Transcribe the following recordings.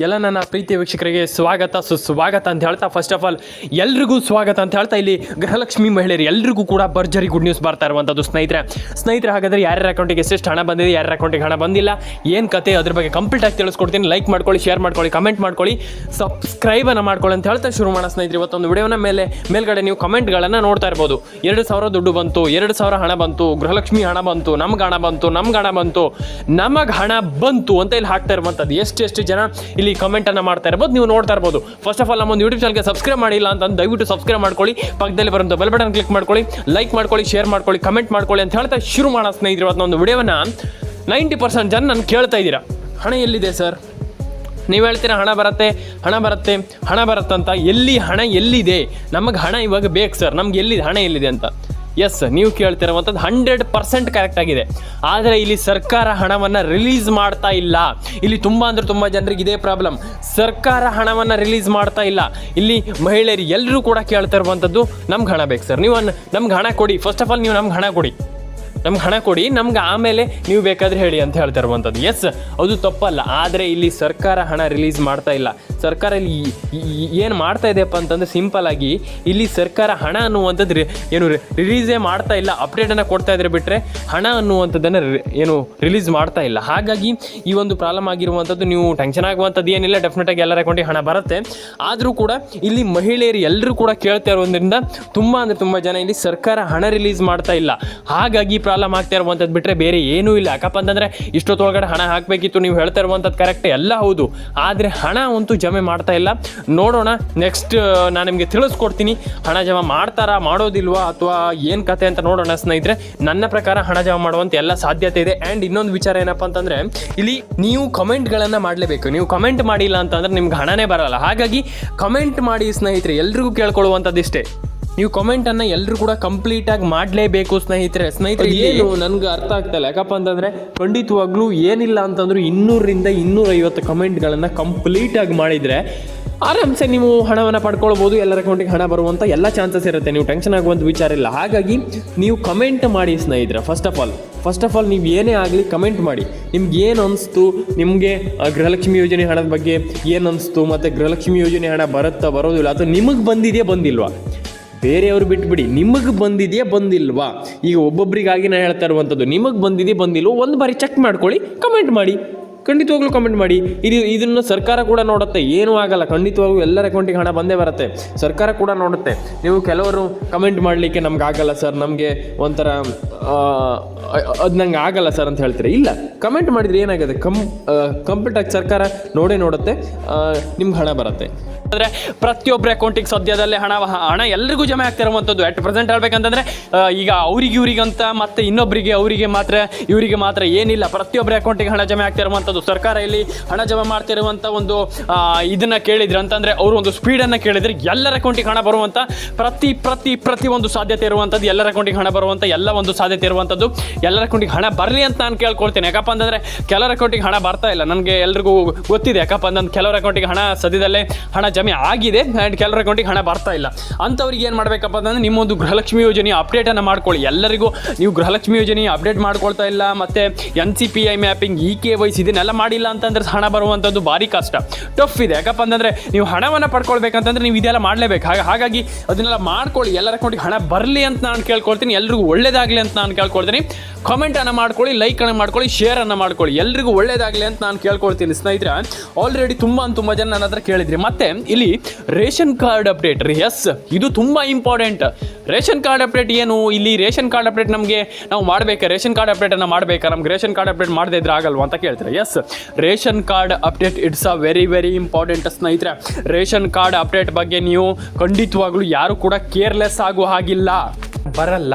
ಎಲ್ಲ ನನ್ನ ಪ್ರೀತಿ ವೀಕ್ಷಕರಿಗೆ ಸ್ವಾಗತ. ಸುಸ್ವಾಗತ ಅಂತ ಹೇಳ್ತಾ ಫಸ್ಟ್ ಆಫ್ ಆಲ್ ಎಲ್ರಿಗೂ ಸ್ವಾಗತ ಅಂತ ಹೇಳ್ತಾ ಇಲ್ಲಿ ಗೃಹಲಕ್ಷ್ಮಿ ಮಹಿಳೆಯರು ಎಲ್ರಿಗೂ ಕೂಡ ಭರ್ಜರಿ ಗುಡ್ ನ್ಯೂಸ್ ಬರ್ತಾ ಇರುವಂಥದ್ದು ಸ್ನೇಹಿತರೆ. ಸ್ನೇಹಿತರೆ, ಹಾಗಾದ್ರೆ ಯಾರ್ಯಾರ ಅಕೌಂಟಿಗೆ ಎಷ್ಟೆಷ್ಟು ಹಣ ಬಂದಿದೆ, ಯಾರ್ಯಾರ ಅಕೌಂಟಿಗೆ ಹಣ ಬಂದಿಲ್ಲ, ಏನು ಕತೆ ಅದ್ರ ಬಗ್ಗೆ ಕಂಪ್ಲೀಟ್ ಆಗಿ ತಿಳಿಸ್ಕೊಡ್ತೀನಿ. ಲೈಕ್ ಮಾಡ್ಕೊಳ್ಳಿ ಶೇರ್ ಮಾಡ್ಕೊಳ್ಳಿ ಕಮೆಂಟ್ ಮಾಡ್ಕೊಳ್ಳಿ ಸಬ್ಸ್ಕ್ರೈಬನ್ನು ಮಾಡ್ಕೊಳ್ಳಿ ಅಂತ ಹೇಳ್ತಾ ಶುರು ಮಾಡೋಣ ಸ್ನೇಹಿತರೆ. ಇವತ್ತೊಂದು ವಿಡಿಯೋನ ಮೇಲೆ ಮೇಲ್ಗಡೆ ನೀವು ಕಮೆಂಟ್ಗಳನ್ನು ನೋಡ್ತಾ ಇರ್ಬೋದು. ಎರಡು ಸಾವಿರ ದುಡ್ಡು ಬಂತು, ಎರಡು ಸಾವಿರ ಹಣ ಬಂತು, ಗೃಹಲಕ್ಷ್ಮಿ ಹಣ ಬಂತು, ನಮ್ಗೆ ಹಣ ಬಂತು, ನಮ್ಗೆ ಹಣ ಬಂತು, ನಮಗೆ ಹಣ ಬಂತು ಅಂತ ಇಲ್ಲಿ ಹಾಕ್ತಾ ಇರುವಂಥದ್ದು ಎಷ್ಟು ಜನ ಇಲ್ಲಿ ಕಮೆಂಟನ್ನು ಮಾಡ್ತಾ ಇರ್ಬೋದು, ನೀವು ನೋಡ್ತಾ ಇರ್ಬೋದು. ಫಸ್ಟ್ ಆಫ್ ಆಲ್ ನಮ್ಮ ಒಂದು ಯೂಟ್ಯೂಬ್ ಚಾನಲ್ಗೆ ಸಬ್ಸ್ಕ್ರೈಬ್ ಮಾಡಿಲ್ಲ ಅಂತ ದಯವಿಟ್ಟು ಸಬ್ಸ್ಕ್ರೈಬ್ ಮಾಡ್ಕೊಳ್ಳಿ. ಪಕ್ಕದಲ್ಲಿ ಬರುವಂಥ ಬೆಲ್ ಬಟನ್ ಕ್ಲಿಕ್ ಮಾಡ್ಕೊಳ್ಳಿ ಲೈಕ್ ಮಾಡ್ಕೊಳ್ಳಿ ಶೇರ್ ಮಾಡ್ಕೊಳ್ಳಿ ಕಮೆಂಟ್ ಮಾಡ್ಕೊಳ್ಳಿ ಅಂತ ಹೇಳ್ತಾ ಶುರು ಮಾಡೋ ಸ್ನೇಹಿತರು ಇವತ್ತು ಒಂದು ವಿಡಿಯೋನ ನೈಂಟಿ ಪರ್ಸೆಂಟ್ ಜನ ನಾನು ಕೇಳ್ತಾ ಇದ್ದೀರಾ? ಹಣ ಎಲ್ಲಿದೆ ಸರ್ ನೀವು ಹೇಳ್ತೀರಾ ಹಣ ಬರುತ್ತೆ ಹಣ ಬರುತ್ತೆ, ಹಣ ಬರುತ್ತಂತ. ಎಲ್ಲಿ ಹಣ ಎಲ್ಲಿದೆ? ನಮಗೆ ಹಣ ಇವಾಗ ಬೇಕು ಸರ್ ನಮ್ಗೆ ಎಲ್ಲಿದೆ ಹಣ ಎಲ್ಲಿದೆ ಅಂತ. ಎಸ್ ನೀವು ಕೇಳ್ತಿರುವಂಥದ್ದು ಹಂಡ್ರೆಡ್ ಪರ್ಸೆಂಟ್ ಕರೆಕ್ಟ್ ಆಗಿದೆ. ಆದರೆ ಇಲ್ಲಿ ಸರ್ಕಾರ ಹಣವನ್ನು ರಿಲೀಸ್ ಮಾಡ್ತಾ ಇಲ್ಲ. ಇಲ್ಲಿ ತುಂಬ ಅಂದರೆ ತುಂಬ ಜನರಿಗೆ ಇದೇ ಪ್ರಾಬ್ಲಮ್ ಸರ್ಕಾರ ಹಣವನ್ನು ರಿಲೀಸ್ ಮಾಡ್ತಾ ಇಲ್ಲ. ಇಲ್ಲಿ ಮಹಿಳೆಯರು ಎಲ್ಲರೂ ಕೂಡ ಕೇಳ್ತಾ ಇರುವಂಥದ್ದು ನಮ್ಗೆ ಹಣ ಬೇಕು ಸರ್ ನೀವು ನಮ್ಗೆ ಹಣ ಕೊಡಿ. ಫಸ್ಟ್ ಆಫ್ ಆಲ್ ನೀವು ನಮ್ಗೆ ಹಣ ಕೊಡಿ. ನಮ್ಗೆ ಹಣ ಕೊಡಿ, ನಮ್ಗೆ ಆಮೇಲೆ ನೀವು ಬೇಕಾದ್ರೆ ಹೇಳಿ ಅಂತ ಹೇಳ್ತಾ ಇರುವಂಥದ್ದು. ಎಸ್ ಅದು ತಪ್ಪಲ್ಲ. ಆದರೆ ಇಲ್ಲಿ ಸರ್ಕಾರ ಹಣ ರಿಲೀಸ್ ಮಾಡ್ತಾ ಇಲ್ಲ. ಸರ್ಕಾರ ಇಲ್ಲಿ ಏನು ಮಾಡ್ತಾ ಇದೆಯಪ್ಪ ಅಂತಂದ್ರೆ ಸಿಂಪಲ್ ಆಗಿ ಇಲ್ಲಿ ಸರ್ಕಾರ ಹಣ ಅನ್ನುವಂಥದ್ದು ಏನು ರಿಲೀಸೇ ಮಾಡ್ತಾ ಇಲ್ಲ. ಅಪ್ಡೇಟನ್ನು ಕೊಡ್ತಾ ಇದ್ರೆ ಬಿಟ್ಟರೆ ಹಣ ಅನ್ನುವಂಥದ್ದನ್ನು ಏನು ರಿಲೀಸ್ ಮಾಡ್ತಾ ಇಲ್ಲ. ಹಾಗಾಗಿ ಈ ಒಂದು ಪ್ರಾಬ್ಲಮ್ ಆಗಿರುವಂಥದ್ದು ನೀವು ಟೆನ್ಷನ್ ಆಗುವಂಥದ್ದು ಏನಿಲ್ಲ. ಡೆಫಿನೆಟಾಗಿ ಎಲ್ಲರ ಅಕೌಂಟಿಗೆ ಹಣ ಬರುತ್ತೆ. ಆದರೂ ಕೂಡ ಇಲ್ಲಿ ಮಹಿಳೆಯರು ಎಲ್ಲರೂ ಕೂಡ ಕೇಳ್ತಾ ಇರೋದ್ರಿಂದ ತುಂಬ ಅಂದರೆ ತುಂಬ ಜನ ಇಲ್ಲಿ ಸರ್ಕಾರ ಹಣ ರಿಲೀಸ್ ಮಾಡ್ತಾ ಇಲ್ಲ. ಹಾಗಾಗಿ ಪ್ರಾಬ್ಲಮ್ ಆಗ್ತಾ ಇರುವಂಥದ್ದು ಬಿಟ್ಟರೆ ಬೇರೆ ಏನೂ ಇಲ್ಲ. ಯಾಕಪ್ಪ ಅಂತಂದರೆ ಇಷ್ಟೊತ್ತೊಳಗಡೆ ಹಣ ಹಾಕಬೇಕಿತ್ತು, ನೀವು ಹೇಳ್ತಾ ಇರುವಂಥದ್ದು ಕರೆಕ್ಟ್ ಎಲ್ಲ ಹೌದು. ಆದರೆ ಹಣ ಅಂತೂ ಜಮೆ ಮಾಡ್ತಾ ಇಲ್ಲ. ನೋಡೋಣ ನೆಕ್ಸ್ಟ್ ನಾನು ನಿಮಗೆ ತಿಳಿಸ್ಕೊಡ್ತೀನಿ. ಹಣ ಜಮಾ ಮಾಡ್ತಾರಾ, ಮಾಡೋದಿಲ್ವಾ, ಅಥವಾ ಏನು ಕತೆ ಅಂತ ನೋಡೋಣ ಸ್ನೇಹಿತರೆ. ನನ್ನ ಪ್ರಕಾರ ಹಣ ಜಮಾ ಮಾಡುವಂಥ ಎಲ್ಲ ಸಾಧ್ಯತೆ ಇದೆ. ಆ್ಯಂಡ್ ಇನ್ನೊಂದು ವಿಚಾರ ಏನಪ್ಪ ಅಂತಂದರೆ, ಇಲ್ಲಿ ನೀವು ಕಮೆಂಟ್ಗಳನ್ನು ಮಾಡಲೇಬೇಕು. ನೀವು ಕಮೆಂಟ್ ಮಾಡಿಲ್ಲ ಅಂತಂದ್ರೆ ನಿಮ್ಗೆ ಹಣನೇ ಬರಲ್ಲ. ಹಾಗಾಗಿ ಕಮೆಂಟ್ ಮಾಡಿ ಸ್ನೇಹಿತರೆ, ಎಲ್ರಿಗೂ ಕೇಳ್ಕೊಳ್ಳುವಂಥದ್ದು ಇಷ್ಟೇ ನೀವು ಕಮೆಂಟ್ ಅನ್ನ ಎಲ್ಲರೂ ಕೂಡ ಕಂಪ್ಲೀಟ್ ಆಗಿ ಮಾಡಲೇಬೇಕು ಸ್ನೇಹಿತರೆ. ಸ್ನೇಹಿತರೆ ಏನು ನನ್ಗೆ ಅರ್ಥ ಆಗ್ತಾ ಇಲ್ಲ ಯಾಕಪ್ಪ ಅಂತಂದ್ರೆ ಖಂಡಿತವಾಗ್ಲೂ ಏನಿಲ್ಲ ಅಂತಂದ್ರು ಇನ್ನೂರರಿಂದ ಇನ್ನೂರೈವತ್ತು ಕಮೆಂಟ್ಗಳನ್ನ ಕಂಪ್ಲೀಟ್ ಆಗಿ ಮಾಡಿದ್ರೆ ಆರಾಮ್ಸೆ ನೀವು ಹಣವನ್ನು ಪಡ್ಕೊಳ್ಬೋದು ಎಲ್ಲರ ಅಕೌಂಟಿಗೆ ಹಣ ಬರುವಂಥ ಎಲ್ಲ ಚಾನ್ಸಸ್ ಇರುತ್ತೆ. ನೀವು ಟೆನ್ಷನ್ ಆಗುವಂಥ ವಿಚಾರ ಇಲ್ಲ. ಹಾಗಾಗಿ ನೀವು ಕಮೆಂಟ್ ಮಾಡಿ ಸ್ನೇಹಿತರೆ first of all first of all ನೀವು ಏನೇ ಆಗಲಿ ಕಮೆಂಟ್ ಮಾಡಿ. ನಿಮ್ಗೆ ಏನು ಅನಿಸ್ತು? ನಿಮಗೆ ಗೃಹಲಕ್ಷ್ಮಿ ಯೋಜನೆ ಹಣದ ಬಗ್ಗೆ ಏನು ಅನಿಸ್ತು? ಮತ್ತು ಗೃಹಲಕ್ಷ್ಮಿ ಯೋಜನೆ ಹಣ ಬರುತ್ತಾ ಬರೋದಿಲ್ಲ ಅಥವಾ ನಿಮಗೆ ಬಂದಿದೆಯೇ ಬಂದಿಲ್ವಾ? ಬೇರೆಯವ್ರು ಬಿಟ್ಬಿಡಿ. ನಿಮಗೆ ಬಂದಿದೆಯಾ ಬಂದಿಲ್ವಾ? ಈಗ ಒಬ್ಬೊಬ್ಬರಿಗಾಗಿ ನಾನು ಹೇಳ್ತಾ ಇರುವಂಥದ್ದು ನಿಮಗೆ ಬಂದಿದೆಯಾ ಬಂದಿಲ್ವೋ ಒಂದು ಬಾರಿ ಚೆಕ್ ಮಾಡ್ಕೊಳ್ಳಿ ಕಮೆಂಟ್ ಮಾಡಿ. ಖಂಡಿತವಾಗ್ಲೂ ಕಮೆಂಟ್ ಮಾಡಿ. ಇದು ಇದನ್ನು ಸರ್ಕಾರ ಕೂಡ ನೋಡುತ್ತೆ. ಏನೂ ಆಗಲ್ಲ. ಖಂಡಿತವಾಗ್ಲೂ ಎಲ್ಲರ ಅಕೌಂಟಿಗೆ ಹಣ ಬಂದೇ ಬರುತ್ತೆ. ಸರ್ಕಾರ ಕೂಡ ನೋಡುತ್ತೆ. ನೀವು ಕೆಲವರು ಕಮೆಂಟ್ ಮಾಡಲಿಕ್ಕೆ ನಮ್ಗೆ ಆಗಲ್ಲ ಸರ್ ನಮಗೆ ಒಂಥರ ಅದು ನಂಗೆ ಆಗಲ್ಲ ಸರ್ ಅಂತ ಹೇಳ್ತೀರಿ? ಇಲ್ಲ. ಕಮೆಂಟ್ ಮಾಡಿದರೆ ಏನಾಗುತ್ತೆ? ಕಂ ಕಂಪ್ಲೀಟಾಗಿ ಸರ್ಕಾರ ನೋಡೇ ನೋಡುತ್ತೆ. ನಿಮ್ಗೆ ಹಣ ಬರುತ್ತೆ. ಅಂದರೆ ಪ್ರತಿಯೊಬ್ಬರ ಅಕೌಂಟಿಗೆ ಸದ್ಯದಲ್ಲೇ ಹಣ ಹಣ ಎಲ್ರಿಗೂ ಜಮೆ ಆಗ್ತಿರುವಂಥದ್ದು ಅಟ್ ಪ್ರೆಸೆಂಟ್ ಹೇಳ್ಬೇಕಂತಂದ್ರೆ ಈಗ ಅವ್ರಿಗೆ ಇವ್ರಿಗಂತ ಮತ್ತೆ ಇನ್ನೊಬ್ಬರಿಗೆ ಅವರಿಗೆ ಮಾತ್ರ, ಇವರಿಗೆ ಮಾತ್ರ ಏನಿಲ್ಲ. ಪ್ರತಿಯೊಬ್ಬರ ಅಕೌಂಟಿಗೆ ಹಣ ಜಮೆ ಆಗ್ತಿರುವಂಥದ್ದು ಸರ್ಕಾರ ಇಲ್ಲಿ ಹಣ ಜಮಾ ಮಾಡ್ತಿರುವಂಥ ಒಂದು ಇದನ್ನು ಇದನ್ನ ಕೇಳಿದ್ರೆ. ಅಂತಂದ್ರೆ ಅವರು ಒಂದು ಸ್ಪೀಡನ್ನು ಕೇಳಿದರೆ. ಎಲ್ಲರ ಅಕೌಂಟಿಗೆ ಹಣ ಬರುವಂಥ ಪ್ರತಿ ಪ್ರತಿ ಪ್ರತಿ ಒಂದು ಸಾಧ್ಯತೆ ಇರುವಂಥದ್ದು ಎಲ್ಲರ ಅಕೌಂಟಿಗೆ ಹಣ ಬರುವಂಥ ಎಲ್ಲ ಒಂದು ಸಾಧ್ಯತೆ ಇರುವಂಥದ್ದು ಎಲ್ಲರ ಅಕೌಂಟಿಗೆ ಹಣ ಬರಲಿ ಅಂತ ನಾನು ಕೇಳ್ಕೊಳ್ತೇನೆ. ಯಾಕಪ್ಪ ಅಂತಂದರೆ ಕೆಲವರ ಅಕೌಂಟಿಗೆ ಹಣ ಬರ್ತಾ ಇಲ್ಲ. ನನಗೆ ಎಲ್ರಿಗೂ ಗೊತ್ತಿದೆ. ಯಾಕಪ್ಪ ಅಂತಂದು ಕೆಲವರ ಅಕೌಂಟಿಗೆ ಹಣ ಸದ್ಯದಲ್ಲೇ ಹಣ ಜಮೆ ಆಗಿದೆ ಆ್ಯಂಡ್ ಕೆಲವರ ಅಕೌಂಟಿಗೆ ಹಣ ಬರ್ತಾ ಇಲ್ಲ. ಅಂಥವ್ರಿಗೆ ಏನು ಮಾಡಬೇಕಪ್ಪ ಅಂತಂದ್ರೆ ನಿಮ್ಮೊಂದು ಗೃಹಲಕ್ಷ್ಮಿ ಯೋಜನೆ ಅಪ್ಡೇಟನ್ನು ಮಾಡ್ಕೊಳ್ಳಿ. ಎಲ್ಲರಿಗೂ ನೀವು ಗೃಹಲಕ್ಷ್ಮಿ ಯೋಜನೆ ಅಪ್ಡೇಟ್ ಮಾಡ್ಕೊಳ್ತಾ ಇಲ್ಲ. ಮತ್ತು N C P I mapping E K Y C ಇದನ್ನೆಲ್ಲ ಮಾಡಿಲ್ಲ ಅಂತಂದ್ರೆ ಹಣ ಬರುವಂಥದ್ದು ಭಾರಿ ಕಷ್ಟ. ಟಫ್ ಇದೆ. ಯಾಕಪ್ಪ ಅಂತಂದರೆ ನೀವು ಹಣವನ್ನು ಪಡ್ಕೊಳ್ಬೇಕಂತಂದ್ರೆ ನೀವು ಇದೆಲ್ಲ ಮಾಡಲೇಬೇಕು. ಹಾಗೆ, ಹಾಗಾಗಿ ಅದನ್ನೆಲ್ಲ ಮಾಡ್ಕೊಳ್ಳಿ. ಎಲ್ಲರ ಅಕೌಂಟಿಗೆ ಹಣ ಬರಲಿ ಅಂತ ನಾನು ಕೇಳ್ಕೊಳ್ತೀನಿ. ಎಲ್ರಿಗೂ ಒಳ್ಳೇದಾಗಲಿ ಅಂತ ನಾನು ಕೇಳ್ಕೊಳ್ತೀನಿ. ಕಮೆಂಟನ್ನು ಮಾಡ್ಕೊಳ್ಳಿ ಲೈಕನ್ನು ಮಾಡ್ಕೊಳ್ಳಿ ಶೇರನ್ನು ಮಾಡ್ಕೊಳ್ಳಿ. ಎಲ್ರಿಗೂ ಒಳ್ಳೇದಾಗಲಿ ಅಂತ ನಾನು ಕೇಳ್ಕೊಳ್ತೀನಿ. ಸ್ನೇಹಿತರೆ ಆಲ್ರೆಡಿ ತುಂಬ ತುಂಬ ಜನ ನನ್ನ ಹತ್ರ ಕೇಳಿದ್ರಿ. ಮತ್ತೆ ಇಲ್ಲಿ ರೇಷನ್ ಕಾರ್ಡ್ ಅಪ್ಡೇಟ್ ರೀ. ಎಸ್ ಇದು ತುಂಬ ಇಂಪಾರ್ಟೆಂಟ್ ರೇಷನ್ ಕಾರ್ಡ್ ಅಪ್ಡೇಟ್ ಏನು? ಇಲ್ಲಿ ರೇಷನ್ ಕಾರ್ಡ್ ಅಪ್ಡೇಟ್ ನಮಗೆ ನಾವು ಮಾಡಬೇಕಾ? ರೇಷನ್ ಕಾರ್ಡ್ ಅಪ್ಡೇಟನ್ನು ಮಾಡಬೇಕಾ? ನಮ್ಗೆ ರೇಷನ್ ಕಾರ್ಡ್ ಅಪ್ಡೇಟ್ ಮಾಡದೇ ಇದ್ರೆ ಆಗಲ್ವಾ ಅಂತ ಕೇಳ್ತಾರೆ? Yes ration card update it's a very very important ಸ್ನೇಹಿತರೆ. ರೇಷನ್ ಕಾರ್ಡ್ ಅಪ್ಡೇಟ್ ಬಗ್ಗೆ ನೀವು ಖಂಡಿತವಾಗ್ಲೂ ಯಾರು ಕೂಡ ಕೇರ್ಲೆಸ್ ಆಗೋ ಹಾಗಿಲ್ಲ. ಬರಲ್ಲ.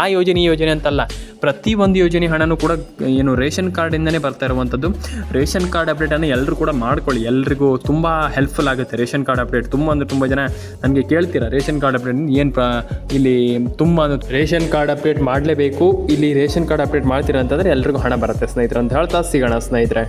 ಆ ಯೋಜನೆ ಈ ಯೋಜನೆ ಅಂತಲ್ಲ. ಪ್ರತಿ ಒಂದು ಯೋಜನೆ ಹಣನೂ ಕೂಡ ಏನು ರೇಷನ್ ಕಾರ್ಡಿಂದನೇ ಬರ್ತಾ ಇರುವಂಥದ್ದು ರೇಷನ್ ಕಾರ್ಡ್ ಅಪ್ಡೇಟನ್ನು ಎಲ್ಲರೂ ಕೂಡ ಮಾಡ್ಕೊಳ್ಳಿ. ಎಲ್ರಿಗೂ ತುಂಬ ಹೆಲ್ಪ್ಫುಲ್ ಆಗುತ್ತೆ ರೇಷನ್ ಕಾರ್ಡ್ ಅಪ್ಡೇಟ್ ತುಂಬ ಅಂದರೆ ತುಂಬ ಜನ ನನಗೆ ಕೇಳ್ತೀರಾ ರೇಷನ್ ಕಾರ್ಡ್ ಅಪ್ಡೇಟ್ ಏನು ಪ್ರ ಇಲ್ಲಿ ತುಂಬ ರೇಷನ್ ಕಾರ್ಡ್ ಅಪ್ಡೇಟ್ ಮಾಡಲೇಬೇಕು. ಇಲ್ಲಿ ರೇಷನ್ ಕಾರ್ಡ್ ಅಪ್ಡೇಟ್ ಮಾಡ್ತೀರಾ ಅಂತಂದರೆ ಎಲ್ರಿಗೂ ಹಣ ಬರುತ್ತೆ ಸ್ನೇಹಿತರೆ. ಅಂತ ಹೇಳ್ತಾ ಸಿಗೋಣ ಸ್ನೇಹಿತರೆ.